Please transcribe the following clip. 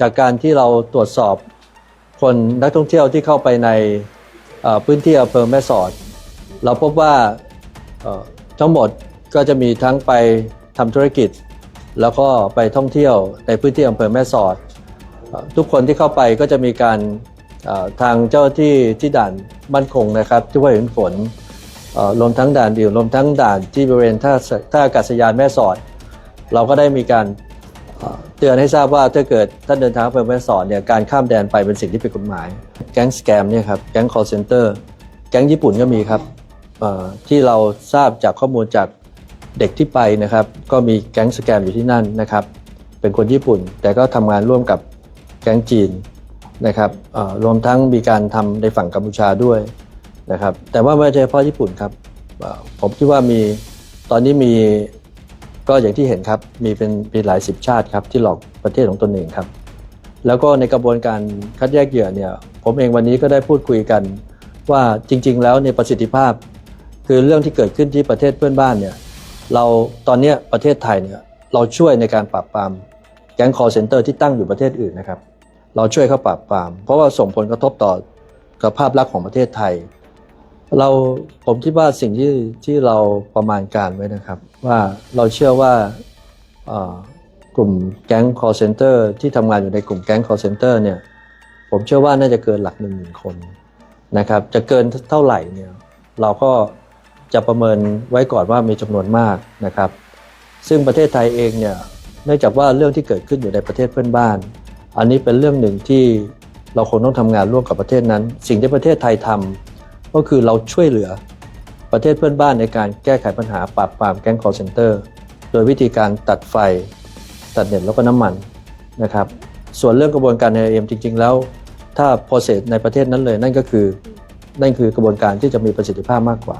จากการที่เราตรวจสอบคนนักท่องเที่ยวที่เข้าไปในพื้นที่อำเภอแม่สอด เราพบว่าทั้งหมดก็จะมีทั้งไปทำธุรกิจ แล้วก็ไปท่องเที่ยวในพื้นที่อำเภอแม่สอด ทุกคนที่เข้าไปก็จะมีการทางเจ้าที่ที่ด่านมั่นคงนะครับที่ว่าเห็นฝนรวมทั้งด่านอื่นรวมทั้งด่านที่บริเวณท่าท่าอากาศยานแม่สอด เราก็ได้มีการ เตือนให้ทราบว่าถ้าเกิดท่านเดินทางไปแม่สอดเนี่ยการข้ามแดนไปเป็นสิ่งที่ผิดกฎหมาย แก๊งสแกมเนี่ยครับแก๊ง call center แก๊งญี่ปุ่นก็มีครับที่เราทราบจากข้อมูลจากเด็กที่ไปนะครับ ก็มีแก๊งสแกมอยู่ที่นั่นนะครับ เป็นคนญี่ปุ่น แต่ก็ทำงานร่วมกับแก๊งจีนนะครับรวมทั้งมีการทำในฝั่งกัมพูชาด้วยนะครับ แต่ว่าไม่ใช่เฉพาะญี่ปุ่นครับผมคิดว่ามีตอนนี้มี ก็อย่างที่เห็นครับมีเป็นมีหลายสิบชาติครับที่หลอกประเทศของตนเองครับ แล้วก็ในกระบวนการคัดแยกเหยื่อเนี่ยผมเองวันนี้ก็ได้พูดคุยกัน ว่าจริง ๆ แล้วในประสิทธิภาพ คือเรื่องที่เกิดขึ้นที่ประเทศเพื่อนบ้านเนี่ยเราตอนนี้ประเทศไทยเนี่ยเราช่วยในการปราบปรามแก๊ง call center ที่ตั้งอยู่ประเทศอื่นนะครับ เราช่วยเขาปราบปราม เพราะว่าส่งผลกระทบต่อกับภาพลักษณ์ของประเทศไทย เราผมคิดว่าสิ่งที่ที่เราประมาณการไว้นะครับ ว่าเราเชื่อว่ากลุ่มแก๊ง call center ที่ทำงานอยู่ในกลุ่มแก๊ง call center เนี่ยผมเชื่อว่าน่าจะเกินหลักหนึ่งหมื่นคนนะครับ จะเกินเท่าไหร่เนี่ยเราก็จะประเมินไว้ก่อนว่ามีจำนวนมากนะครับ ซึ่งประเทศไทยเองเนี่ยเนื่องจากว่าเรื่องที่เกิดขึ้นอยู่ในประเทศเพื่อนบ้าน อันนี้เป็นเรื่องหนึ่งที่เราคงต้องทำงานร่วมกับประเทศนั้น สิ่งที่ประเทศไทยทำ ก็คือเราช่วยเหลือประเทศเพื่อนบ้านในการแก้ไขปัญหาปราบปรามแก๊งคอร์เซนเตอร์โดยวิธีการตัดไฟ ตัดเน็ตแล้วก็น้ำมันนะครับส่วนเรื่องกระบวนการในเอ็มจริง ๆ แล้ว ถ้าพอเสร็จในประเทศนั้นเลยนั่นก็คือนั่นคือกระบวนการที่จะมีประสิทธิภาพมากกว่า